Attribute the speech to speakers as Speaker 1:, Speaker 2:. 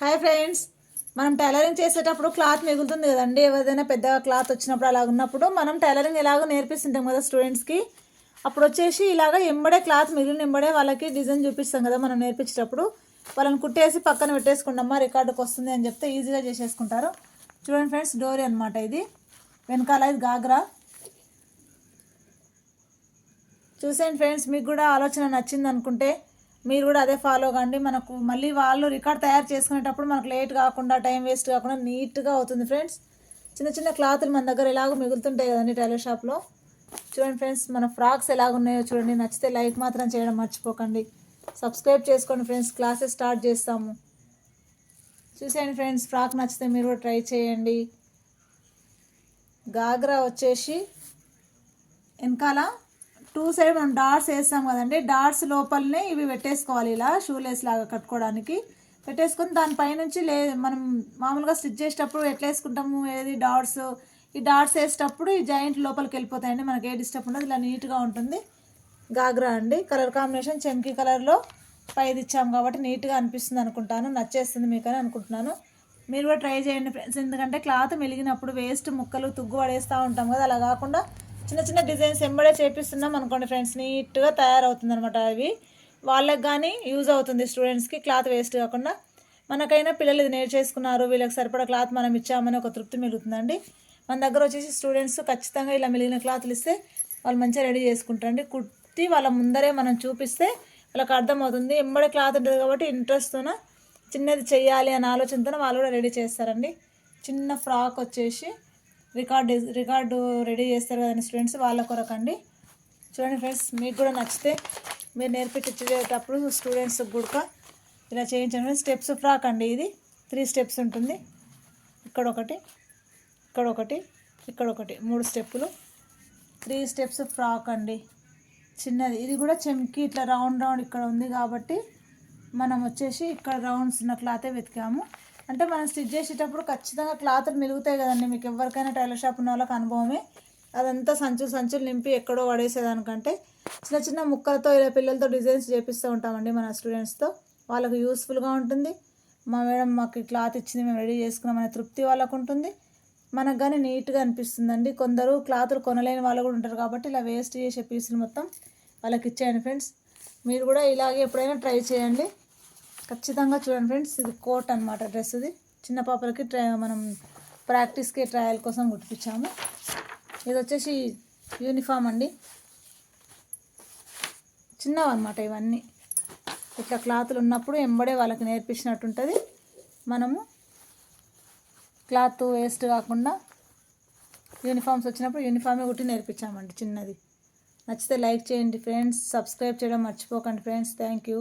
Speaker 1: Hi friends. మనం tailoring చేసేటప్పుడు cloth మిగులుతుంది కదండి. ఏదైనా పెద్ద క్లాత్ వచ్చినప్పుడు అలా ఉన్నప్పుడు మనం టైలరింగ్ ఎలాగో నేర్పిస్తుంటాం కదా స్టూడెంట్స్కి అప్పుడు వచ్చేసి ఇలాగ ఎంబడే క్లాత్ మిగిలిన ఎంబడే వాళ్ళకి డిజైన్ చూపిస్తాం కదా మనం నేర్పించేటప్పుడు. వాళ్ళని కుట్టేసి పక్కన పెట్టేసుకుంటామా రికార్డుకి వస్తుంది అని చెప్తే ఈజీగా చేసేసుకుంటారు. చూడండి ఫ్రెండ్స్ డోరీ అనమాట ఇది. వెనకాల ఇది గాగ్రా. చూసేయండి ఫ్రెండ్స్ మీకు కూడా ఆలోచన నచ్చింది అనుకుంటే మీరు కూడా అదే ఫాలో కండి. మనకు మళ్ళీ వాళ్ళు రికార్డ్ తయారు చేసుకునేటప్పుడు మనకు లేట్ కాకుండా టైం వేస్ట్ కాకుండా నీట్గా అవుతుంది ఫ్రెండ్స్ చిన్న చిన్న క్లాతులు మన దగ్గర ఎలాగో మిగులుతుంటాయి కదండి టైలర్ షాప్లో చూడండి ఫ్రెండ్స్ మన ఫ్రాక్స్ ఎలాగున్నాయో చూడండి. నచ్చితే లైక్ మాత్రం చేయడం మర్చిపోకండి. సబ్స్క్రైబ్ చేసుకోండి ఫ్రెండ్స్ క్లాసెస్ స్టార్ట్ చేస్తాము. చూసేయండి ఫ్రెండ్స్ ఫ్రాక్ నచ్చితే మీరు కూడా ట్రై చేయండి. గాగ్రా వచ్చేసి వెనకాల టూ సైడ్ మనం డాట్స్ వేస్తాం కదండి. డాట్స్ లోపలనే ఇవి పెట్టేసుకోవాలి ఇలా షూలేస్ లాగా కట్టుకోవడానికి. పెట్టేసుకొని దానిపైనుంచి లే మనం మామూలుగా స్టిచ్ చేసేటప్పుడు ఎట్లా వేసుకుంటాము ఏది డాట్స్? ఈ డాట్స్ వేసేటప్పుడు ఈ జాయింట్ లోపలికి వెళ్ళిపోతాయండి. మనకి ఏ డిస్టర్బ్ ఉండదు. ఇలా నీట్గా ఉంటుంది. గాగ్రా అండి. కలర్ కాంబినేషన్ చెంకీ కలర్లో పైది ఇచ్చాం కాబట్టి నీట్గా అనిపిస్తుంది అనుకుంటాను. నచ్చేస్తుంది మీకు అని అనుకుంటున్నాను. మీరు కూడా ట్రై చేయండి ఫ్రెండ్స్. ఎందుకంటే క్లాత్ మెలిగినప్పుడు వేస్ట్ ముక్కలు తుగ్గు పడేస్తూ ఉంటాం కదా. అలా కాకుండా చిన్న చిన్న డిజైన్స్ ఎంబడే చేపిస్తున్నాం అనుకోండి ఫ్రెండ్స్ నీట్గా తయారవుతుంది అనమాట అవి. వాళ్ళకి కానీ యూజ్ అవుతుంది స్టూడెంట్స్కి క్లాత్ వేస్ట్ కాకుండా. మనకైనా పిల్లలు ఇది నేర్చేసుకున్నారు వీళ్ళకి సరిపడా క్లాత్ మనం ఇచ్చామని ఒక తృప్తి మిగులుతుందండి. మన దగ్గర వచ్చేసి స్టూడెంట్స్ ఖచ్చితంగా ఇలా మిగిలిన క్లాత్లు ఇస్తే వాళ్ళు మంచిగా రెడీ చేసుకుంటారండి. కుట్టి వాళ్ళ ముందరే మనం చూపిస్తే వాళ్ళకి అర్థమవుతుంది. ఎంబడే క్లాత్ ఉంటుంది కాబట్టి ఇంట్రెస్ట్తోన చిన్నది చేయాలి అనే ఆలోచనతో వాళ్ళు కూడా రెడీ చేస్తారండి. చిన్న ఫ్రాక్ వచ్చేసి రికార్డ్ రికార్డు రెడీ చేస్తారు కదండి స్టూడెంట్స్ వాళ్ళ కొరకండి. చూడండి ఫ్రెండ్స్ మీకు కూడా నచ్చితే మీరు నేర్పించేటప్పుడు స్టూడెంట్స్ కూడా ఇలా చేయించండి స్టెప్స్ ఫ్రాక్ అండి ఇది. త్రీ స్టెప్స్ ఉంటుంది. ఇక్కడ ఒకటి ఇక్కడ ఒకటి ఇక్కడ ఒకటి మూడు స్టెప్పులు. త్రీ స్టెప్స్ ఫ్రాక్ అండి. చిన్నది. ఇది కూడా చెంకి ఇట్లా రౌండ్ రౌండ్ ఇక్కడ ఉంది కాబట్టి మనం వచ్చేసి ఇక్కడ రౌండ్స్ ఉన్న క్లాతే వెతికాము. అంటే మనం స్టిచ్ చేసేటప్పుడు ఖచ్చితంగా క్లాత్లు మిలుగుతాయి కదండి. మీకు ఎవరికైనా టైలర్ షాప్ ఉన్న వాళ్ళకి అనుభవమే. అదంతా సంచులు సంచులు నింపి ఎక్కడో పడేసేదానికంటే చిన్న చిన్న ముక్కలతో ఇలా పిల్లలతో డిజైన్స్ చేపిస్తూ ఉంటామండి మన స్టూడెంట్స్తో వాళ్ళకి యూస్ఫుల్గా ఉంటుంది. మా మేడం మాకు ఈ క్లాత్ ఇచ్చింది మేము రెడీ చేసుకున్నాం అనే తృప్తి వాళ్ళకు ఉంటుంది. మనకు కానీ నీట్గా అనిపిస్తుందండి. కొందరు క్లాతులు కొనలేని వాళ్ళు కూడా ఉంటారు కాబట్టి ఇలా వేస్ట్ చేసే పీసులు మొత్తం వాళ్ళకి ఇచ్చేయండి ఫ్రెండ్స్ మీరు కూడా ఇలాగే ఎప్పుడైనా ట్రై చేయండి. ఖచ్చితంగా చూడండి ఫ్రెండ్స్ ఇది కోట్ అనమాట డ్రెస్ ఇది. చిన్న పాపలకి ట్రై మనం ప్రాక్టీస్కి ట్రయల్ కోసం కుట్టించాము ఇది వచ్చేసి యూనిఫామ్ అండి. చిన్నవన్నమాట ఇవన్నీ. ఇట్లా క్లాతులు ఉన్నప్పుడు ఎంబడే వాళ్ళకి నేర్పించినట్టు ఉంటుంది మనము క్లాత్ వేస్ట్ కాకుండా యూనిఫామ్స్ వచ్చినప్పుడు యూనిఫామే కుట్టి నేర్పించామండి చిన్నది. నచ్చితే లైక్ చేయండి ఫ్రెండ్స్ సబ్స్క్రైబ్ చేయడం మర్చిపోకండి ఫ్రెండ్స్. Thank you.